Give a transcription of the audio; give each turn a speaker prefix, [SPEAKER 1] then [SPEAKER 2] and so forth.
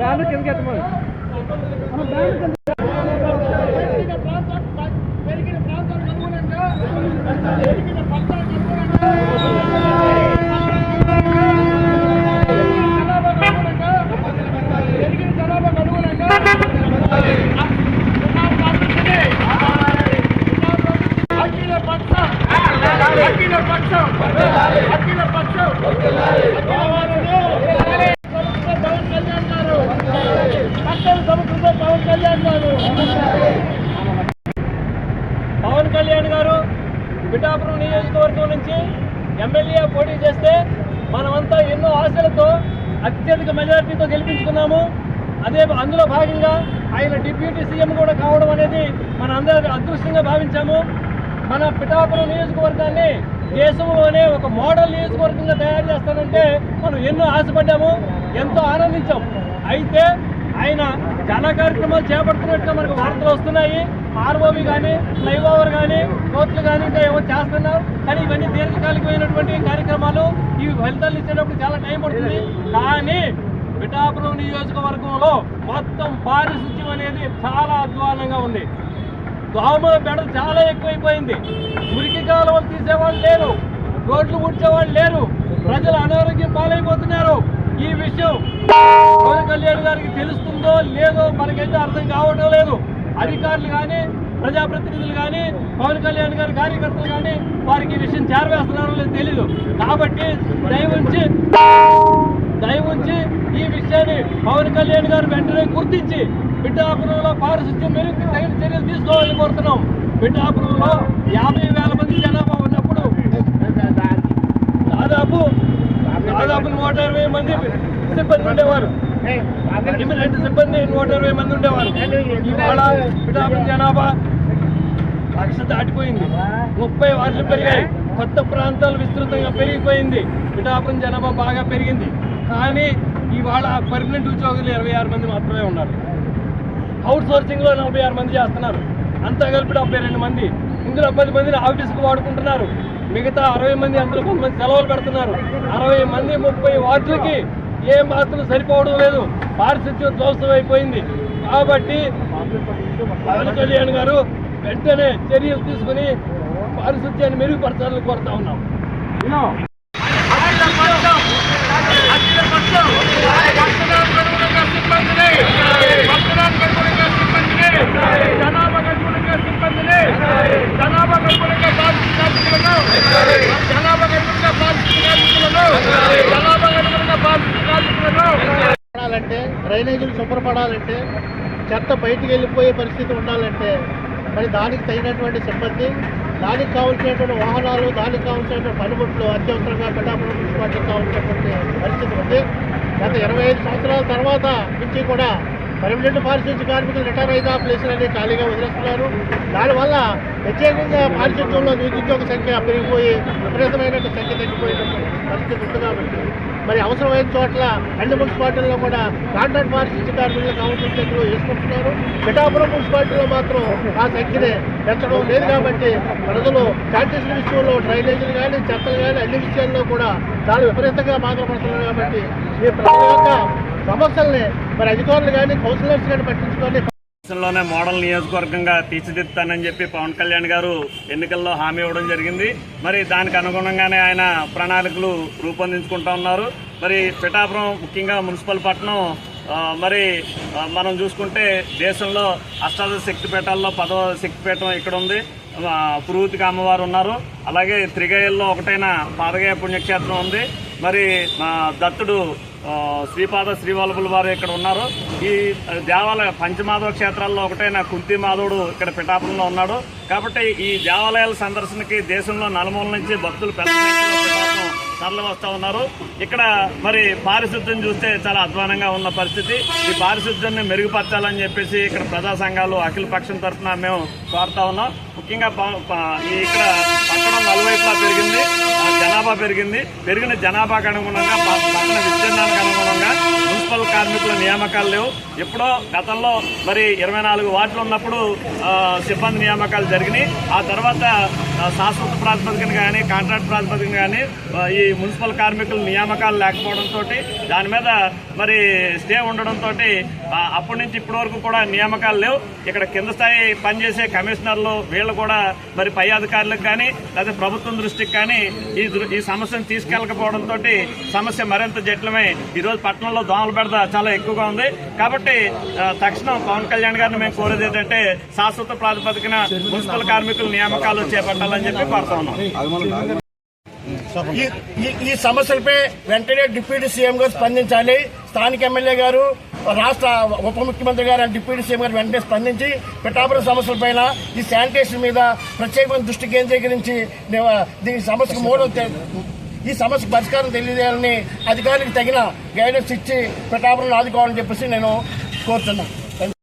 [SPEAKER 1] Ban కిందకి ఎత్తమని
[SPEAKER 2] అఖిల పక్షం అఖిల పక్షం అఖిల పక్షం అఖిల వారులు పవన్ కళ్యాణ్ గారు పక్కన సముద్రంలో పవన్ కళ్యాణ్ గారు
[SPEAKER 1] పవన్ కళ్యాణ్ గారు పిఠాపురం నియోజకవర్గం నుంచి ఎమ్మెల్యే పోటీ చేస్తే మనమంతా ఎన్నో ఆశలతో అత్యధిక మెజారిటీతో గెలిపించుకున్నాము. అదే అందులో భాగంగా ఆయన డిప్యూటీ సీఎం కూడా కావడం అనేది మన అందరి అదృష్టంగా భావించాము. మన పిఠాపురం నియోజకవర్గాన్ని దేశంలోనే ఒక మోడల్ నియోజకవర్గంగా తయారు చేస్తానంటే మనం ఎన్నో ఆశపడ్డాము ఎంతో ఆనందించాం. అయితే ఆయన చాలా కార్యక్రమాలు చేపడుతున్నట్టుగా మనకు వార్తలు వస్తున్నాయి. ఆర్ఓవి కానీ ఫ్లైఓవర్ కానీ కోర్టులు కానీ ఇంకా ఏమో చేస్తున్నారు. కానీ ఇవన్నీ దీర్ఘకాలికమైనటువంటి కార్యక్రమాలు. ఇవి ఫలితాలు ఇచ్చేటప్పుడు చాలా టైం పడుతుంది. కానీ పిఠాపురం నియోజకవర్గంలో మొత్తం పారిశుద్ధ్యం అనేది చాలా అధ్వానంగా ఉంది. దోమల బెడలు చాలా ఎక్కువైపోయింది. మురికి కాలువలు తీసేవాళ్ళు లేరు. రోడ్లు ఊడ్చేవాళ్ళు లేరు. ప్రజలు అనారోగ్యం పాలైపోతున్నారు. ఈ విషయం పవన్ కళ్యాణ్ గారికి తెలుస్తుందో లేదో మనకైతే అర్థం కావటం లేదు. అధికారులు కానీ ప్రజాప్రతినిధులు కానీ పవన్ కళ్యాణ్ గారి కార్యకర్తలు కానీ వారికి ఈ విషయం చేరవేస్తున్నారో లేదో తెలీదు. కాబట్టి దయవుంచి దయవుంచి ఈ విషయాన్ని పవన్ కళ్యాణ్ గారు వెంటనే గుర్తించి పిఠాపురంలో పారిశుద్ధ్యం మెరుగు తగిన చర్యలు తీసుకోవాలని కోరుతున్నాం. పిఠాపురంలో యాభై వేల మంది జనాభా ఉన్నప్పుడు దాదాపు దాదాపు నూట ఇరవై మంది సిబ్బంది ఉండేవారు. ఇమ్మీడియట్ సిబ్బంది నూట ఇరవై మంది ఉండేవారు ఇవాళ పిఠాపురం జనాభా లక్ష దాటిపోయింది. ముప్పై వార్డులు పెరిగాయి. కొత్త ప్రాంతాలు విస్తృతంగా పెరిగిపోయింది. పిఠాపురం జనాభా బాగా పెరిగింది. కానీ ఇవాళ పర్మనెంట్ ఉద్యోగులు ఇరవై ఆరు మంది మాత్రమే ఉన్నారు. అవుట్ సోర్సింగ్లో నలభై ఆరు మంది చేస్తున్నారు. అంతా కలిపి డెబ్బై రెండు మంది. ఇందులో పది మందిని ఆఫీస్కి వాడుకుంటున్నారు. మిగతా అరవై మంది అందులో కొంతమంది సెలవులు పెడుతున్నారు. అరవై మంది ముప్పై వార్డులకి ఏ మాత్రం సరిపోవడం లేదు. పారిశుద్ధ్యం ధ్వంసం అయిపోయింది. కాబట్టి పవన్ కళ్యాణ్ గారు వెంటనే చర్యలు తీసుకుని పారిశుద్ధ్యాన్ని మెరుగుపరచాలని కోరుతా ఉన్నాం.
[SPEAKER 3] జనాభా సిబ్బంది. శుభ్రపడాలంటే చెత్త బయటికి వెళ్ళిపోయే పరిస్థితి ఉండాలంటే మరి దానికి తగినటువంటి సిబ్బంది దానికి కావాల్సినటువంటి వాహనాలు దానికి కావాల్సినటువంటి పనిముట్లు అత్యవసరంగా పిఠాపురం మున్సిపాలిటీకి కావాల్సినటువంటి పరిస్థితి ఉంది. గత ఇరవై ఐదు సంవత్సరాల తర్వాత నుంచి కూడా పర్మనెంట్ పారిశుద్ధ్య కార్మికులు రిటైర్ అయిన ప్లేసులన్నీ ఖాళీగా వదిలేస్తున్నారు. దానివల్ల ప్రత్యేకంగా పారిశుద్ధ్యంలో నిరుద్యోగ సంఖ్య పెరిగిపోయి విపరీతమైన సంఖ్య తగ్గిపోయినటువంటి పరిస్థితి ఉంది కాబట్టి మరి అవసరమైన చోట్ల అన్ని మున్సిపాలిటీల్లో కూడా కాంట్రాక్ట్ పారిశుద్ధ్య కార్మికులు కావాల్సిన సంఖ్యలో వేసుకుంటున్నారు. పిఠాపురం మున్సిపాలిటీలో మాత్రం ఆ సంఖ్యనే పెంచడం లేదు కాబట్టి ప్రజలు శానిటేషన్ విషయంలో డ్రైనేజీలు కానీ చెత్తలు కానీ అన్ని విషయాల్లో కూడా చాలా విపరీతంగా బాధపడుతున్నారు కాబట్టి ఈ ప్రజల యొక్క సమస్యల్ని మరి అధికారులు కానీ కౌన్సిలర్స్ కానీ పట్టించుకొని
[SPEAKER 4] దేశంలోనే మోడల్ నియోజకవర్గంగా తీర్చిదిద్దుతానని చెప్పి పవన్ కళ్యాణ్ గారు ఎన్నికల్లో హామీ ఇవ్వడం జరిగింది. మరి దానికి అనుగుణంగానే ఆయన ప్రణాళికలు రూపొందించుకుంటా ఉన్నారు. మరి పిఠాపురం ముఖ్యంగా మున్సిపల్ పట్టణం మరి మనం చూసుకుంటే దేశంలో అష్టాదశ శక్తిపీఠాల్లో పదవ శక్తిపీఠం ఇక్కడ ఉంది. ఆ, అమ్మవారు ఉన్నారు. అలాగే త్రిగయల్లో ఒకటైన పాదగయ పుణ్యక్షేత్రం ఉంది. మరి దత్తుడు శ్రీపాద శ్రీవల్లభుల వారు ఇక్కడ ఉన్నారు. ఈ దేవాలయ పంచమాధవ క్షేత్రాల్లో ఒకటైన కుంతి మాధవుడు ఇక్కడ పిఠాపురంలో ఉన్నాడు. కాబట్టి ఈ దేవాలయాల సందర్శనకి దేశంలో నలుమూల నుంచి భక్తులు పెద్ద తరలి వస్తూ ఉన్నారు. ఇక్కడ మరి పారిశుద్ధ్యం చూస్తే చాలా అధ్వానంగా ఉన్న పరిస్థితి. ఈ పారిశుద్ధ్యాన్ని మెరుగుపరచాలని చెప్పేసి ఇక్కడ ప్రజా సంఘాలు అఖిల పక్షం తరఫున మేము కోరుతా ఉన్నాం. ముఖ్యంగా ఇక్కడ పట్టణం నలువైపులా పెరిగింది ఆ జనాభా పెరిగింది. పెరిగిన జనాభాకు అనుగుణంగా పట్టణ విస్తీర్ణానికి అనుగుణంగా మున్సిపల్ కార్మికుల నియామకాలు లేవు. ఎప్పుడో గతంలో మరి ఇరవై నాలుగు వార్డులు ఉన్నప్పుడు సిబ్బంది నియామకాలు జరిగినాయి. ఆ తర్వాత శాశ్వత ప్రాతిపదికన కానీ కాంట్రాక్ట్ ప్రాతిపదికన కానీ ఈ మున్సిపల్ కార్మికుల నియామకాలు లేకపోవడంతో దాని మీద మరి స్టే ఉండడంతో అప్పటి నుంచి ఇప్పటి వరకు కూడా నియామకాలు లేవు. ఇక్కడ కింద స్థాయి పనిచేసే కమిషనర్లు వీళ్ళు కూడా మరి పై అధికారులకు కానీ లేదా ప్రభుత్వం దృష్టికి కానీ ఈ ఈ సమస్యను తీసుకెళ్ళకపోవడంతో సమస్య మరింత జటిలమై ఈరోజు పట్టణంలో దోమల బెడద చాలా ఎక్కువగా ఉంది. కాబట్టి తక్షణం పవన్ కళ్యాణ్ గారిని మేము కోరేది ఏంటంటే శాశ్వత ప్రాతిపదికన మున్సిపల్ కార్మికుల నియామకాలు చేపట్టాలి చేపట్టాలని చెప్పి కోరుతా ఉన్నాం.
[SPEAKER 2] ఈ- సమస్యలపై వెంటనే డిప్యూటీ సీఎం గారు స్పందించాలి. స్థానిక ఎమ్మెల్యే గారు రాష్ట్ర ఉప ముఖ్యమంత్రి గారు డిప్యూటీ సీఎం గారు వెంటనే స్పందించి పిఠాపురం సమస్యలపైన ఈ శానిటేషన్ మీద ప్రత్యేకమైన దృష్టి కేంద్రీకరించి దీని సమస్యకు మూడో తె- ఈ సమస్యకు పరిష్కారం తెలియజేయాలని అధికారులకు తగిన గైడెన్స్ ఇచ్చి పిఠాపురం ఆదుకోవాలని చెప్పేసి నేను కోరుతున్నాను.